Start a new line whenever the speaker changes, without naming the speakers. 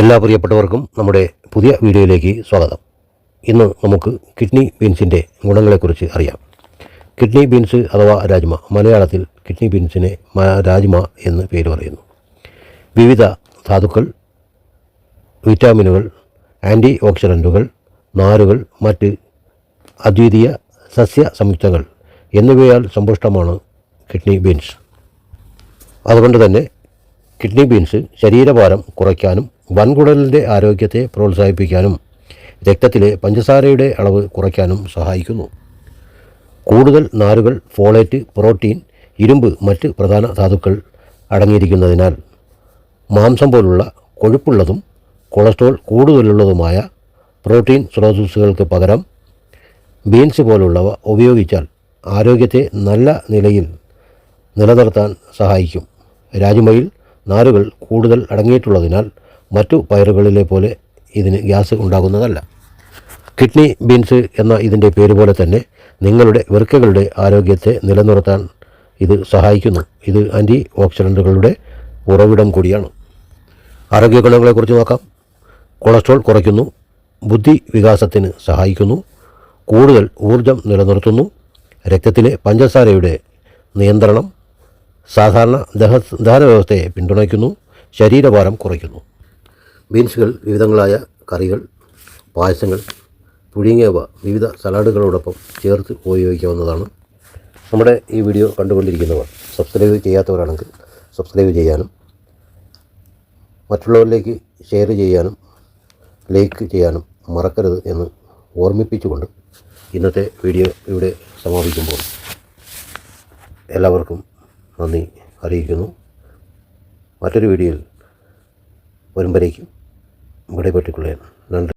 എല്ലാ പ്രിയപ്പെട്ടവർക്കും നമ്മുടെ പുതിയ വീഡിയോയിലേക്ക് സ്വാഗതം. ഇന്ന് നമുക്ക് കിഡ്നി ബീൻസിന്റെ ഗുണങ്ങളെക്കുറിച്ച് അറിയാം. കിഡ്നി ബീൻസ് അഥവാ രാജ്മ മലയാളത്തിൽ കിഡ്നി ബീൻസിനെ രാജ്മ എന്ന് പേര് പറയുന്നു. വിവിധ ധാതുക്കൾ വിറ്റാമിനുകൾ ആന്റി ഓക്സിഡന്റുകൾ നാരുകൾ മറ്റ് അദ്വിതീയ സസ്യ സംയുക്തങ്ങൾ എന്നിവയാൽ സമ്പുഷ്ടമാണ് കിഡ്നി ബീൻസ്. അതുകൊണ്ട് തന്നെ കിഡ്നി ബീൻസ് ശരീരഭാരം കുറയ്ക്കാനും വൻകുടലിന്റെ ആരോഗ്യത്തെ പ്രോത്സാഹിപ്പിക്കാനും രക്തത്തിലെ പഞ്ചസാരയുടെ അളവ് കുറയ്ക്കാനും സഹായിക്കുന്നു. കൂടുതൽ നാരുകൾ ഫോളേറ്റ് പ്രോട്ടീൻ ഇരുമ്പ് മറ്റ് പ്രധാന ധാതുക്കൾ അടങ്ങിയിരിക്കുന്നതിനാൽ മാംസം പോലുള്ള കൊഴുപ്പുള്ളതും കൊളസ്ട്രോൾ കൂടുതലുള്ളതുമായ പ്രോട്ടീൻ സ്രോതസ്സുകൾക്ക് പകരം ബീൻസ് പോലുള്ളവ ഉപയോഗിച്ചാൽ ആരോഗ്യത്തെ നല്ല നിലയിൽ നിലനിർത്താൻ സഹായിക്കും. രാജ്മയിൽ നാരുകൾ കൂടുതൽ അടങ്ങിയിട്ടുള്ളതിനാൽ മറ്റു പയറുകളിലെ പോലെ ഇതിന് ഗ്യാസ് ഉണ്ടാകുന്നതല്ല. കിഡ്നി ബീൻസ് എന്ന ഇതിന്റെ പേര് പോലെ തന്നെ നിങ്ങളുടെ വൃക്കകളുടെ ആരോഗ്യത്തെ നിലനിർത്താൻ ഇത് സഹായിക്കുന്നു. ഇത് ആന്റി ഓക്സിഡന്റുകളുടെ ഉറവിടം കൂടിയാണ്. ആരോഗ്യ ഗുണങ്ങളെക്കുറിച്ച് നോക്കാം. കൊളസ്ട്രോൾ കുറയ്ക്കുന്നു ബുദ്ധി വികാസത്തിന് സഹായിക്കുന്നു കൂടുതൽ ഊർജം നിലനിർത്തുന്നു രക്തത്തിലെ പഞ്ചസാരയുടെ നിയന്ത്രണം സാധാരണ ദഹ ദഹന വ്യവസ്ഥയെ പിന്തുണയ്ക്കുന്നു ശരീരഭാരം കുറയ്ക്കുന്നു. ബീൻസുകൾ വിവിധങ്ങളായ കറികൾ പായസങ്ങൾ പുഴുങ്ങിയവ വിവിധ സലാഡുകളോടൊപ്പം ചേർത്ത് ഉപയോഗിക്കാവുന്നതാണ്. നമ്മുടെ ഈ വീഡിയോ കണ്ടുകൊണ്ടിരിക്കുന്നവർ സബ്സ്ക്രൈബ് ചെയ്യാത്തവരാണെങ്കിൽ സബ്സ്ക്രൈബ് ചെയ്യാനും മറ്റുള്ളവരിലേക്ക് ഷെയർ ചെയ്യാനും ലൈക്ക് ചെയ്യാനും മറക്കരുത് എന്ന് ഓർമ്മിപ്പിച്ചുകൊണ്ട് ഇന്നത്തെ വീഡിയോ ഇവിടെ സമാപിക്കുമ്പോൾ എല്ലാവർക്കും നന്ദി അറിയിക്കുന്നു. മറ്റൊരു വീഡിയോയിൽ വരുമ്പോഴേക്കും ഇവിടെ പറ്റിക്കൊള്ളുകയാണ് നന്ദി.